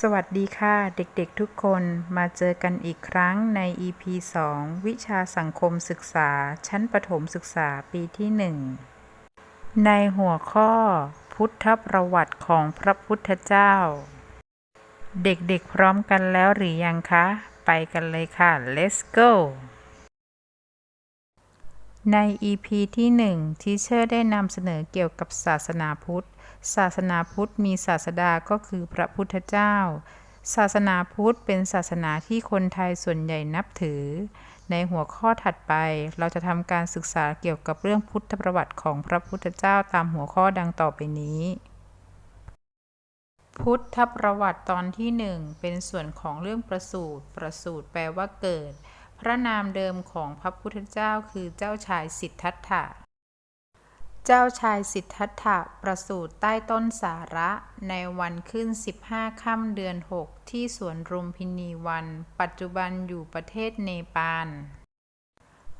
สวัสดีค่ะเด็กๆทุกคนมาเจอกันอีกครั้งใน EP 2 วิชาสังคมศึกษา ชั้นประถมศึกษาปีที่ 1 ในหัวข้อ พุทธประวัติของพระพุทธเจ้า เด็กๆพร้อมกันแล้วหรือยังคะ ไปกันเลยค่ะ let's go ใน EP ที่ 1 ทีเชอร์ได้นำเสนอเกี่ยวกับศาสนาพุทธ ศาสนาพุทธมีศาสดาก็คือพระพุทธเจ้า ศาสนาพุทธเป็นศาสนาที่คนไทยส่วนใหญ่นับถือ ในหัวข้อถัดไปเราจะทำการศึกษาเกี่ยวกับเรื่องพุทธประวัติของพระพุทธเจ้าตามหัวข้อดังต่อไปนี้ พุทธประวัติตอนที่หนึ่งเป็นส่วนของเรื่องประสูติประสูติแปลว่าเกิด พระนามเดิมของพระพุทธเจ้าคือเจ้าชายสิทธัตถะ จ้าชายสิทธัตถะประสูติใต้ต้นสาระในวันขึ้น 15 ค่ำเดือน 6 ที่สวนรุมพินีวัน ปัจจุบันอยู่ประเทศเนปาล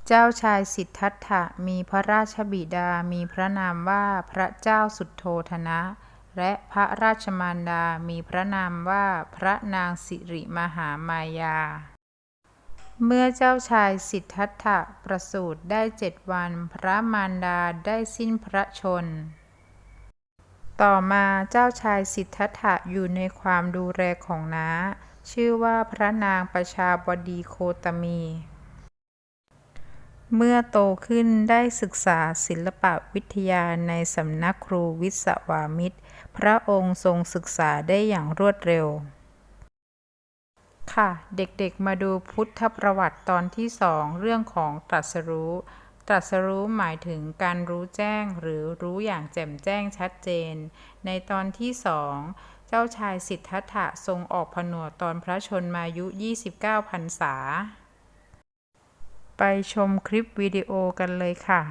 เจ้าชายสิทธัตถะมีพระราชบิดามีพระนามว่าพระเจ้าสุดโทธนะ และพระราชมารดามีพระนามว่าพระนางสิริมหามายา เมื่อเจ้าชายสิทธัตถะประสูติได้เจ็ดวัน พระมารดาได้สิ้นพระชน ต่อมาเจ้าชายสิทธัตถะอยู่ในความดูแลของน้า ชื่อว่าพระนางประชาบดีโคตมี เมื่อโตขึ้นได้ศึกษาศิลปวิทยาในสำนักครูวิศวามิตร พระองค์ทรงศึกษาได้อย่างรวดเร็ว ค่ะ เด็กๆมาดูพุทธประวัติตอนที่สองเรื่องของตรัสรู้ ตรัสรู้หมายถึงการรู้แจ้งหรือรู้อย่างแจ่มแจ้งชัดเจน ในตอนที่สองเจ้าชายสิทธัตถะทรงออกผนวดตอนพระชนมายุ 29พรรษา ไปชมคลิปวิดีโอกันเลยค่ะ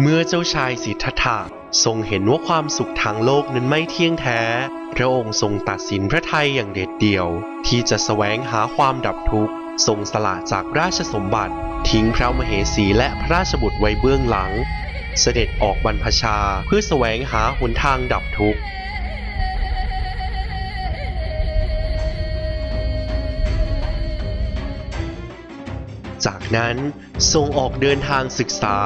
เมื่อเจ้าชายสิทธัตถะทรงเห็นว่าความสุขทางโลกนั้นไม่เที่ยงแท้ พระองค์ทรงตัดสินพระทัยอย่างเด็ดเดี่ยว ที่จะแสวงหาความดับทุกข์ ทรงสละจากราชสมบัติ ทิ้งพระมเหสีและพระราชบุตรไว้เบื้องหลัง เสด็จออกบรรพชาเพื่อแสวงหาหนทางดับทุกข์จากนั้นทรงออกเดินทางศึกษา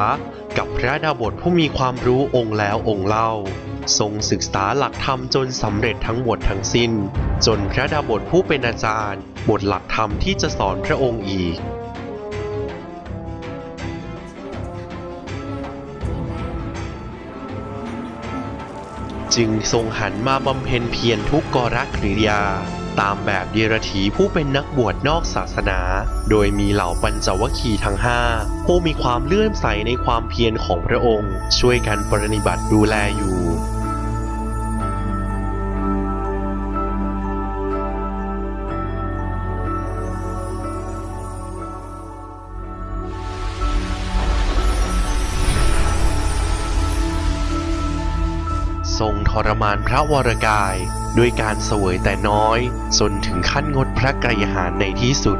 กับพระดาบทผู้มีความรู้องค์แล้วองค์เล่า ทรงศึกษาหลักธรรมจนสำเร็จทั้งหมดทั้งสิ้น จนพระดาบทผู้เป็นอาจารย์หมดหลักธรรมที่จะสอนพระองค์อีกจึงทรงหันมาบำเพ็ญเพียรทุกกรกริยา ตามแบบเดียรถีผู้เป็นนักบวชนอกศาสนา โดยมีเหล่าปัญจวัคคีย์ทั้งห้าผู้มีความเลื่อมใสในความเพียรของพระองค์ ช่วยกันปรนิบัติดูแลอยู่ทรงทรมานพระวรกาย ด้วยการเสวยแต่น้อย จนถึงขั้นงดพระกายาหารในที่สุด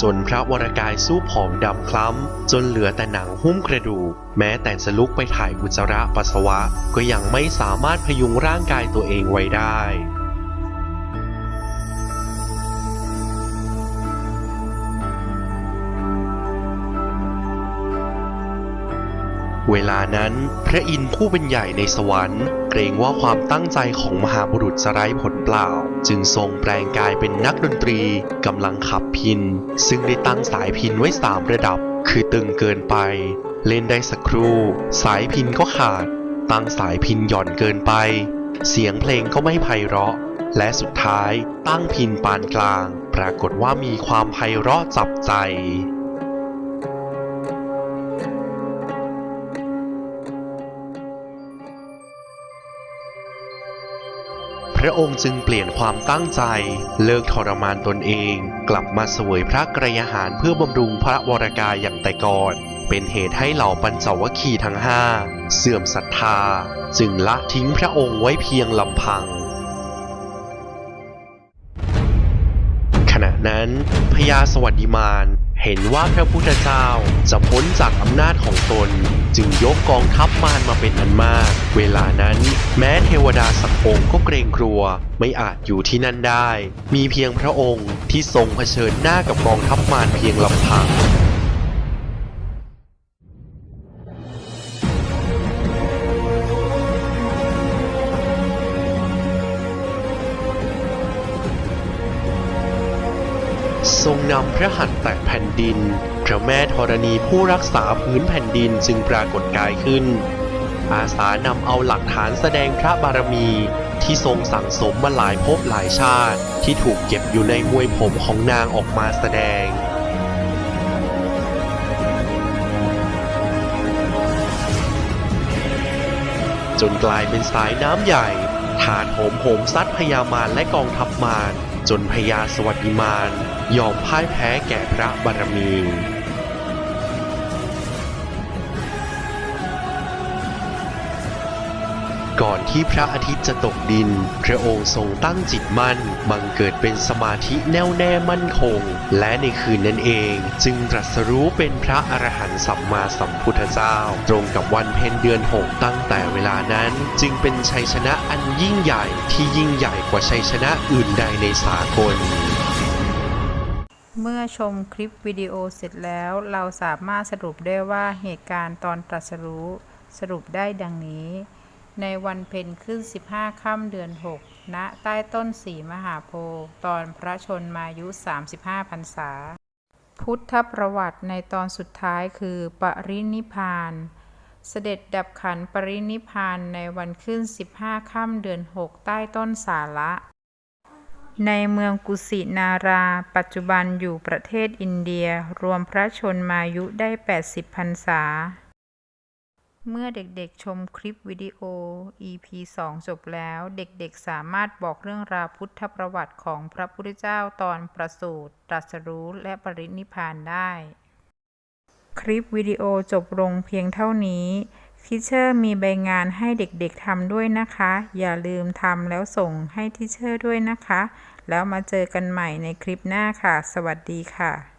จนพระวรกายสู้ผอมดำคล้ำ จนเหลือแต่หนังหุ้มกระดูก แม้แต่จะลุกไปถ่ายอุจจาระปัสสาวะ ก็ยังไม่สามารถพยุงร่างกายตัวเองไว้ได้ เวลานั้นพระอินทร์ผู้เป็นใหญ่ในสวรรค์ เกรงว่าความตั้งใจของมหาบุรุษจะไร้ผลเปล่า จึงทรงแปลงกายเป็นนักดนตรีกำลังขับพิน ซึ่งได้ตั้งสายพินไว้สามระดับ คือตึงเกินไป เล่นได้สักครู่ สายพินก็ขาด ตั้งสายพินหย่อนเกินไป เสียงเพลงก็ไม่ไพเราะ และสุดท้ายตั้งพินปานกลาง ปรากฏว่ามีความไพเราะจับใจ ระองค์จึงเปลี่ยนความตั้งใจ เลิกทรมานตนเอง กลับมาสวยพระกรยาหารเพื่อบำรุงพระวรกายอย่างแต่ก่อน เป็นเหตุให้เหล่าปัญจวัคคีย์ทั้งห้าเสื่อมศรัทธา จึงละทิ้งพระองค์ไว้เพียงลำพังขณะนั้นพญาสวัสดิมาน เห็นว่าพระพุทธเจ้าจะพ้นจากอำนาจของตน จึงยกกองทัพมารมาเป็นอันมาก เวลานั้น แม้เทวดาสักองค์ก็เกรงกลัว ไม่อาจอยู่ที่นั่นได้ มีเพียงพระองค์ที่ทรงเผชิญหน้ากับกองทัพมารเพียงลำพัง ทรงนำพระหัตถ์แตะแผ่นดิน พระแม่ธรณีผู้รักษาพื้นแผ่นดินจึงปรากฏกายขึ้น อาสานำเอาหลักฐานแสดงพระบารมีที่ทรงสั่งสมมาหลายภพหลายชาติ ที่ถูกเก็บอยู่ในมวยผมของนางออกมาแสดงจนกลายเป็นสายน้ำใหญ่ถาโถมโหมซัดพญามารและกองทัพมารจนพญาสวัสดิมาร ยอมพ่ายแพ้แก่พระบารมีก่อนที่พระอาทิตย์จะตกดิน พระองค์ทรงตั้งจิตมั่น บังเกิดเป็นสมาธิแน่วแน่มั่นคง และในคืนนั้นเอง จึงตรัสรู้เป็นพระอรหันต์สัมมาสัมพุทธเจ้า ตรงกับวันเพ็ญเดือนหกตั้งแต่เวลานั้น จึงเป็นชัยชนะอันยิ่งใหญ่ที่ยิ่งใหญ่กว่าชัยชนะอื่นใดในสากล เมื่อชมคลิปวิดีโอเสร็จแล้ว เราสามารถสรุปได้ว่าเหตุการณ์ตอนตรัสรู้สรุปได้ดังนี้ ในวันเพ็ญขึ้น 15ค่ำเดือน 6 ณ ใต้ต้นสีมหาโพธิ์ตอนพระชนมายุ 35พรรษา พุทธประวัติในตอนสุดท้ายคือปรินิพพานเสด็จดับขันปรินิพพานในวันขึ้น 15ค่ำเดือน 6 ใต้ต้นสาละ ในเมืองกุสินารา ปัจจุบันอยู่ประเทศอินเดีย รวมพระชนมายุได้ 80พรรษา เมื่อเด็กๆชมคลิปวิดีโอ EP 2 จบแล้ว เด็กๆสามารถบอกเรื่องราวพุทธประวัติของพระพุทธเจ้าตอนประสูติตรัสรู้และปรินิพานได้ คลิปวิดีโอจบลงเพียงเท่านี้ ทิเชอร์มีใบงานให้เด็กๆทำด้วยนะคะ อย่าลืมทำแล้วส่งให้ทิเชอร์ด้วยนะคะ แล้วมาเจอกันใหม่ในคลิปหน้าค่ะ สวัสดีค่ะ